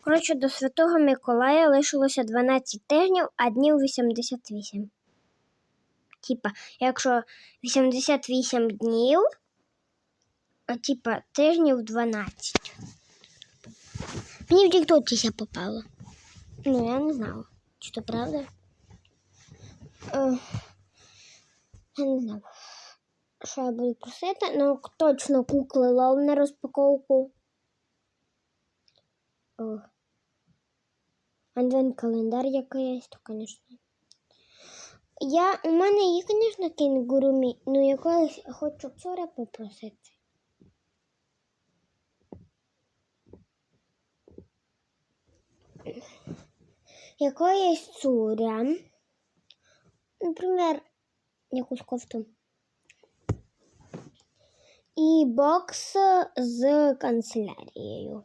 Коротше, до Святого Миколая лишилося 12 тижнів, а днів 88. Типа, якщо 88 днів, а типа тижнів 12. Мені в тіктоці попало. Ну, я не знала, чи то правда. Е, я не знаю, що я буду просити, ну точно кукли лов на розпаковку. О. Адвент календар якийсь, то, звісно. Я, у мене є, звісно, кінгурумі, ну якогось хочу цура попросити. Якоїсь цуря. Наприклад, якусь кофту. І бокс з канцелярією.